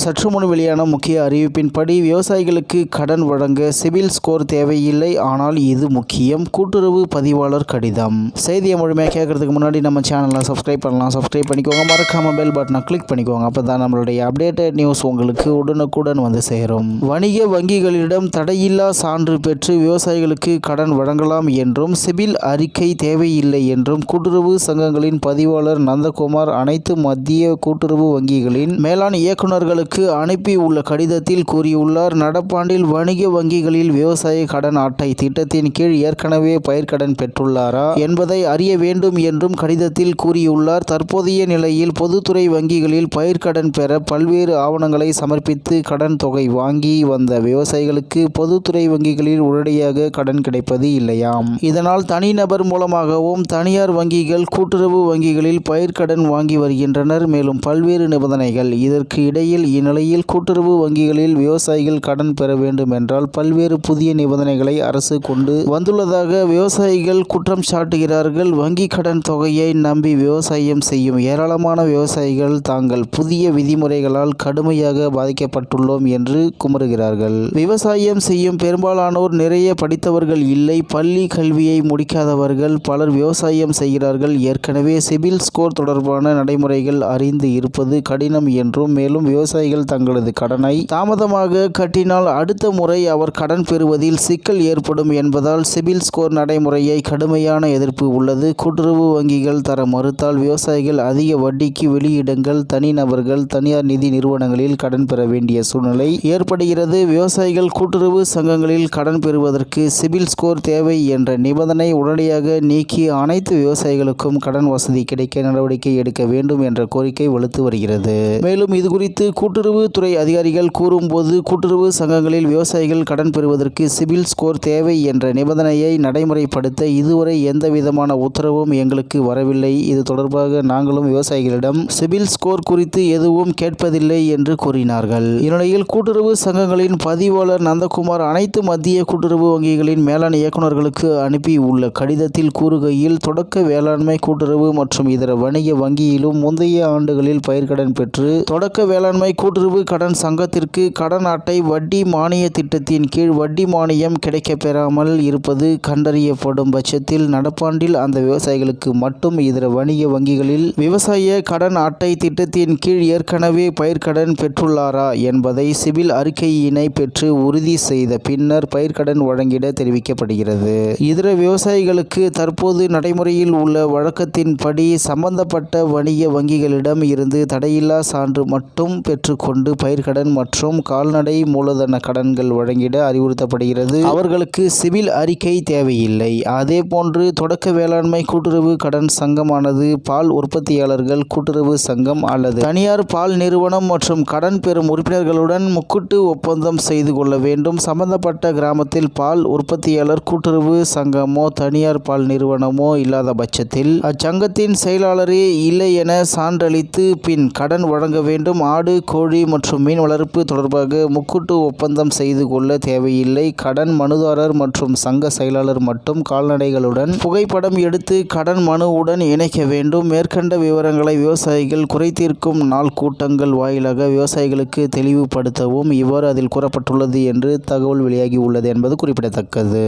சற்று முன் வெளியான முக்கிய அறிவிப்பின்படி விவசாயிகளுக்கு கடன் வழங்க சிவில் ஸ்கோர் தேவையில்லை. ஆனால் இது முக்கியம். கூட்டுறவு பதிவாளர் கடிதம். செய்தியை முழுமையாக கேட்கறதுக்கு முன்னாடி நம்ம சேனலை சப்ஸ்கிரைப் பண்ணலாம். சப்ஸ்கிரைப் பண்ணிக்கோங்க. மறக்காம பெல் பட்டனை கிளிக் பண்ணிக்கோங்க. அப்போ தான் நம்மளுடைய அப்டேட்டட் நியூஸ் உங்களுக்கு உடனுக்குடன் வந்து சேரும். வணிக வங்கிகளிடம் தடையில்லா சான்று பெற்று விவசாயிகளுக்கு கடன் வழங்கலாம் என்றும் சிவில் அறிக்கை தேவையில்லை என்றும் கூட்டுறவு சங்கங்களின் பதிவாளர் நந்தகுமார் அனைத்து மத்திய கூட்டுறவு வங்கிகளின் மேலாண் இயக்குநர்களுக்கு அனுப்பி உள்ள கடிதத்தில் கூறியுள்ளார் நடப்பாண்டில் வணிக வங்கிகளில் விவசாய கடன் அட்டை திட்டத்தின் கீழ் ஏற்கனவே பயிர்க்கடன் பெற்றுள்ளாரா? என்பதை அறிய வேண்டும் என்றும் கடிதத்தில் கூறியுள்ளார். தற்போதைய நிலையில் பொதுத்துறை வங்கிகளில் பயிர்க்கடன் பெற பல்வேறு ஆவணங்களை சமர்ப்பித்து கடன் தொகை வாங்கி வந்த விவசாயிகளுக்கு பொதுத்துறை வங்கிகளில் உடனடியாக கடன் கிடைப்பது இல்லையாம். இதனால் தனிநபர் மூலமாகவும் தனியார் வங்கிகள் கூட்டுறவு வங்கிகளில் பயிர்க்கடன் வாங்கி வருகின்றனர். மேலும் பல்வேறு நிபந்தனைகள் இதற்கு இடையில் இந்நிலையில் கூட்டுறவு வங்கிகளில் விவசாயிகள் கடன் பெற வேண்டும் என்றால் பல்வேறு புதிய நிபந்தனைகளை அரசு கொண்டு வந்துள்ளதாக விவசாயிகள் குற்றம் சாட்டுகிறார்கள். வங்கி கடன் தொகையை நம்பி விவசாயம் செய்யும் ஏராளமான விவசாயிகள் தாங்கள் புதிய விதிமுறைகளால் கடுமையாக பாதிக்கப்பட்டுள்ளோம் என்று குமருகிறார்கள் விவசாயம் செய்யும் பெரும்பாலானோர் நிறைய படித்தவர்கள் இல்லை. பள்ளி கல்வியை முடிக்காதவர்கள் பலர் விவசாயம் செய்கிறார்கள். ஏற்கனவே சிபில் ஸ்கோர் தொடர்பான நடைமுறைகள் அறிந்து இருப்பது கடினம் என்றும் மேலும் விவசாய விவசாயிகள் தங்களது கடனை தாமதமாக கட்டினால் அடுத்த முறை அவர் கடன் பெறுவதில் சிக்கல் ஏற்படும் என்பதால் சிபில் ஸ்கோர் நடைமுறையை கடுமையான எதிர்ப்பு உள்ளது. கூட்டுறவு வங்கிகள் தர மறுத்தால் விவசாயிகள் அதிக வட்டிக்கு வெளியிடங்கள். தனிநபர்கள் தனியார் நிதி நிறுவனங்களில் கடன் பெற வேண்டிய சூழ்நிலை ஏற்படுகிறது. விவசாயிகள் கூட்டுறவு சங்கங்களில் கடன் பெறுவதற்கு சிபில் ஸ்கோர் தேவை என்ற நிபந்தனை உடனடியாக நீக்கி அனைத்து விவசாயிகளுக்கும் கடன் வசதி கிடைக்க நடவடிக்கை எடுக்க வேண்டும் என்ற கோரிக்கை வலுத்து வருகிறது. மேலும் இதுகுறித்து கூட்டுறவு துறை அதிகாரிகள் கூறும்போது கூட்டுறவு சங்கங்களில் விவசாயிகள் கடன் பெறுவதற்கு சிபில் ஸ்கோர் தேவை என்ற நிபந்தனையை நடைமுறைப்படுத்த இதுவரை எந்த விதமான உத்தரவும் எங்களுக்கு வரவில்லை. இது தொடர்பாக நாங்களும் விவசாயிகளிடம் சிபில் ஸ்கோர் குறித்து எதுவும் கேட்பதில்லை என்று கூறினார்கள். இந்நிலையில் கூட்டுறவு சங்கங்களின் பதிவாளர் நந்தகுமார் அனைத்து மத்திய கூட்டுறவு வங்கிகளின் மேலாண் இயக்குநர்களுக்கு அனுப்பி உள்ள கடிதத்தில் கூறுகையில் தொடக்க வேளாண்மை கூட்டுறவு மற்றும் இதர வணிக வங்கியிலும் முந்தைய ஆண்டுகளில் பயிர்கடன் பெற்று தொடக்க வேளாண்மை கூட்டுறவு கடன் சங்கத்திற்கு கடன் அட்டை வட்டி மானிய திட்டத்தின் கீழ் வட்டி மானியம் கிடைக்கப் பெறாமல் இருப்பது கண்டறியப்படும் பட்சத்தில் நடப்பாண்டில் அந்த விவசாயிகளுக்கு மட்டும் இதர வணிக வங்கிகளில் விவசாய கடன் அட்டை திட்டத்தின் கீழ் ஏற்கனவே பயிர்க்கடன் பெற்றுள்ளாரா என்பதை சிவில் அறிக்கையினை பெற்று உறுதி செய்த பின்னர் பயிர்க்கடன் வழங்கிட தெரிவிக்கப்படுகிறது. இதர விவசாயிகளுக்கு தற்போது நடைமுறையில் உள்ள வழக்கத்தின்படி சம்பந்தப்பட்ட வணிக வங்கிகளிடம் இருந்து தடையில்லா சான்று மட்டும் பெற்று பெற்றுக்கொண்டு பயிர்க்கடன் மற்றும் கால்நடை மூலதன கடன்கள் வழங்கிட அறிவுறுத்தப்படுகிறது. அவர்களுக்கு சிவில் அறிக்கை தேவையில்லை. அதேபோன்று தொடக்க வேளாண்மை கூட்டுறவு கடன் சங்கமானது பால் உற்பத்தியாளர்கள் கூட்டுறவு சங்கம் அல்லது தனியார் பால் நிறுவனம் மற்றும் கடன் பெறும் உறுப்பினர்களுடன் முக்கூட்டு ஒப்பந்தம் செய்து கொள்ள வேண்டும். சம்பந்தப்பட்ட கிராமத்தில் பால் உற்பத்தியாளர் கூட்டுறவு சங்கமோ தனியார் பால் நிறுவனமோ இல்லாத பட்சத்தில் அச்சங்கத்தின் செயலாளரே இல்லை என சான்றளித்து பின் கடன் வழங்க வேண்டும். ஆடு கோழி மற்றும் மீன் வளர்ப்பு தொடர்பாக முக்கூட்டு ஒப்பந்தம் செய்து கொள்ள தேவையில்லை. கடன் மனுதாரர் மற்றும் சங்க செயலாளர் மட்டும் கால்நடைகளுடன் புகைப்படம் எடுத்து கடன் மனுவுடன் இணைக்க வேண்டும். மேற்கண்ட விவரங்களை விவசாயிகள் குறைதீர்க்கும் நாள் கூட்டங்கள் வாயிலாக விவசாயிகளுக்கு தெளிவுபடுத்தவும் இவ்வாறு அதில் கூறப்பட்டுள்ளது என்று தகவல் வெளியாகி உள்ளது என்பது குறிப்பிடத்தக்கது.